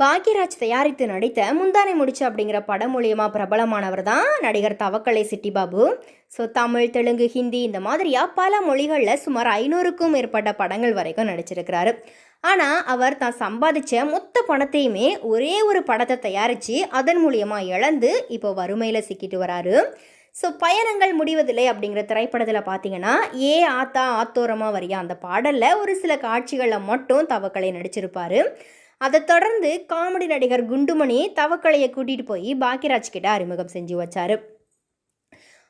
பாக்யராஜ் தயாரித்து நடித்த முந்தானை முடிச்சு அப்படிங்கிற படம் மூலியமாக பிரபலமானவர் தான் நடிகர் தவக்கலை சிட்டிபாபு. ஸோ தமிழ் தெலுங்கு ஹிந்தி இந்த மாதிரியாக பல மொழிகளில் சுமார் ஐநூறுக்கும் மேற்பட்ட படங்கள் வரைக்கும் நடிச்சிருக்கிறாரு. ஆனால் அவர் தான் சம்பாதிச்ச மொத்த பணத்தையுமே ஒரே ஒரு படத்தை தயாரித்து அதன் மூலியமாக இழந்து இப்போ வறுமையில் சிக்கிட்டு வராரு. ஸோ பயணங்கள் முடிவதில்லை அப்படிங்கிற திரைப்படத்தில் பார்த்தீங்கன்னா ஏ ஆத்தா ஆத்தோரமாக வரியா அந்த பாடலில் ஒரு சில காட்சிகளில் மட்டும் தவக்கலை நடிச்சிருப்பாரு. அதை தொடர்ந்து காமெடி நடிகர் குண்டுமணி தவக்கலையை கூட்டிகிட்டு போய் பாக்கியராஜ் கிட்ட அறிமுகம் செஞ்சு வச்சாரு.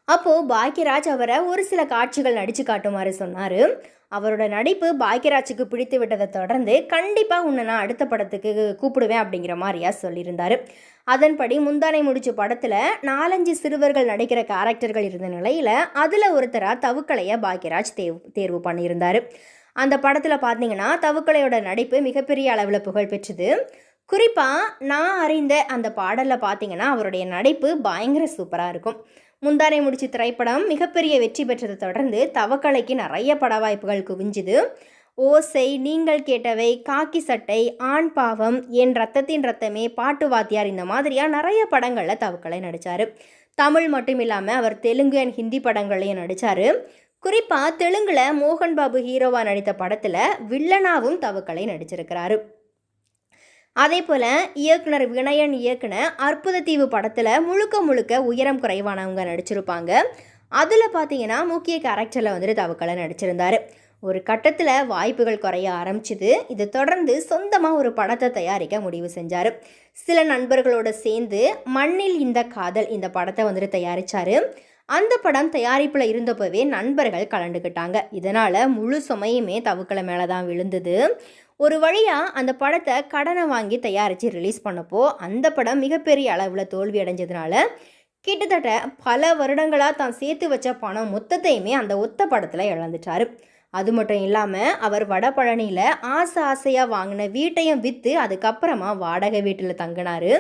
அப்போது பாக்கியராஜ் அவரை ஒரு சில காட்சிகள் நடித்து காட்டுமாறு சொன்னார். அவரோட நடிப்பு பாக்கியராஜுக்கு பிடித்து விட்டதை தொடர்ந்து கண்டிப்பாக உன்னை நான் அடுத்த படத்துக்கு கூப்பிடுவேன் அப்படிங்கிற மாதிரியா சொல்லியிருந்தார். அதன்படி முந்தானை முடிச்ச படத்தில் நாலஞ்சு சிறுவர்கள் நடிக்கிற கேரக்டர்கள் இருந்த நிலையில் அதில் ஒருத்தராக தவுக்கலையை பாக்கியராஜ் தேர்வு தேர்வு பண்ணியிருந்தார். அந்த படத்தில் பார்த்தீங்கன்னா தவுக்கலையோட நடிப்பு மிகப்பெரிய அளவில் புகழ் பெற்றது. குறிப்பாக நான் அறிந்த அந்த பாடலில் பார்த்தீங்கன்னா அவருடைய நடிப்பு பயங்கர சூப்பராக இருக்கும். முந்தானை முடிச்சு திரைப்படம் மிகப்பெரிய வெற்றி பெற்றதை தொடர்ந்து தவக்கலைக்கு நிறைய பட வாய்ப்புகள் குவிஞ்சுது. ஓசை நீங்கள் கேட்டவை காக்கி சட்டை ஆண் பாவம் என் ரத்தத்தின் ரத்தமே பாட்டு வாத்தியார் இந்த மாதிரியாக நிறைய படங்களில் தவக்கலை நடித்தார் தமிழ் மட்டும் இல்லாமல் அவர் தெலுங்கு அண்ட் ஹிந்தி படங்களையும் நடித்தார் குறிப்பாக தெலுங்கில் மோகன் பாபு ஹீரோவாக நடித்த படத்தில் வில்லனாவும் தவக்கலை நடிச்சிருக்கிறாரு. அதே போல் இயக்குனர் வினயன் இயக்குன அற்புதத்தீவு படத்தில் முழுக்க முழுக்க உயரம் குறைவானவங்க நடிச்சிருப்பாங்க. அதில் பார்த்தீங்கன்னா முக்கிய கேரக்டரில் வந்துட்டு தவக்கலை நடிச்சிருந்தார். ஒரு கட்டத்தில் வாய்ப்புகள் குறைய ஆரம்பிச்சுது. இதை தொடர்ந்து சொந்தமாக ஒரு படத்தை தயாரிக்க முடிவு செஞ்சார். சில நண்பர்களோடு சேர்ந்து மண்ணில் இந்த காதல் இந்த படத்தை வந்துட்டு தயாரித்தார் அந்த படம் தயாரிப்பில் இருந்தப்பவே நண்பர்கள் கலந்துக்கிட்டாங்க. இதனால் முழு சுமையுமே தவுக்களை மேலே தான் விழுந்தது. ஒரு வழியாக அந்த படத்தை கடனை வாங்கி தயாரித்து ரிலீஸ் பண்ணப்போ அந்த படம் மிகப்பெரிய அளவில் தோல்வி அடைஞ்சதுனால கிட்டத்தட்ட பல வருடங்களாக தான் சேர்த்து வச்ச பணம் மொத்தத்தையுமே அந்த ஒத்த படத்தில் இழந்துட்டார். அது மட்டும் இல்லாமல் அவர் வடபழனியில் ஆசை ஆசையாக வாங்கின வீட்டையும் விற்று அதுக்கப்புறமா வாடகை வீட்டில் தங்கினார்.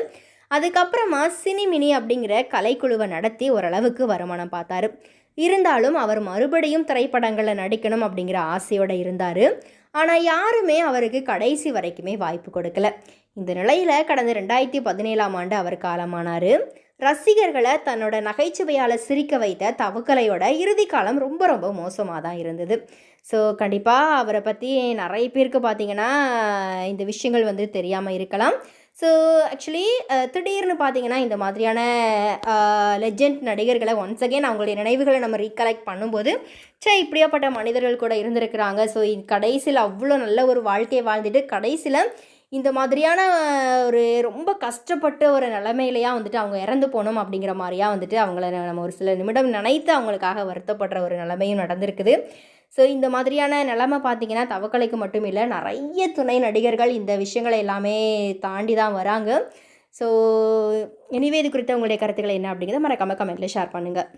அதுக்கப்புறமா சினிமினி அப்படிங்கிற கலைக்குழுவை நடத்தி ஓரளவுக்கு வருமானம் பார்த்தாரு. இருந்தாலும் அவர் மறுபடியும் திரைப்படங்களில் நடிக்கணும் அப்படிங்கிற ஆசையோடு இருந்தார். ஆனால் யாருமே அவருக்கு கடைசி வரைக்குமே வாய்ப்பு கொடுக்கல. இந்த நிலையில் கடந்த ரெண்டாயிரத்தி பதினேழாம் ஆண்டு அவர் காலமானார். ரசிகர்களை தன்னோட நகைச்சுவையால் சிரிக்க வைத்த தவக்கலையோட இறுதி காலம் ரொம்ப ரொம்ப மோசமாக தான் இருந்தது. ஸோ கண்டிப்பாக அவரை பற்றி நிறைய பேருக்கு பார்த்தீங்கன்னா இந்த விஷயங்கள் வந்து தெரியாமல் இருக்கலாம். ஸோ ஆக்சுவலி uh, திடீர்னு பார்த்தீங்கன்னா இந்த மாதிரியான uh, லெஜெண்ட் நடிகர்களை ஒன்ஸ் அகேன் அவங்களுடைய நினைவுகளை நம்ம ரீகலெக்ட் பண்ணும்போது சே இப்படியாப்பட்ட மனிதர்கள் கூட இருந்திருக்கிறாங்க. ஸோ கடைசியில் அவ்வளோ நல்ல ஒரு வாழ்க்கையை வாழ்ந்துட்டு கடைசியில் இந்த மாதிரியான ஒரு ரொம்ப கஷ்டப்பட்ட ஒரு நிலைமையிலையா வந்துட்டு அவங்க இறந்து போனோம் அப்படிங்கிற மாதிரியா வந்துட்டு அவங்கள நம்ம ஒரு சில நிமிடம் நினைத்து அவங்களுக்காக வருத்தப்படுற ஒரு நிலைமையும் நடந்திருக்குது. ஸோ இந்த மாதிரியான நிலமை பார்த்தீங்கன்னா தவக்கலைக்கு மட்டும் இல்லை நிறைய துணை நடிகர்கள் இந்த விஷயங்களை எல்லாமே தாண்டி தான் வராங்க. ஸோ எனிவே இது குறித்த உங்களுடைய கருத்துக்கள் என்ன அப்படிங்கிறத மறக்காமல் கமெண்ட்டில் ஷேர் பண்ணுங்கள்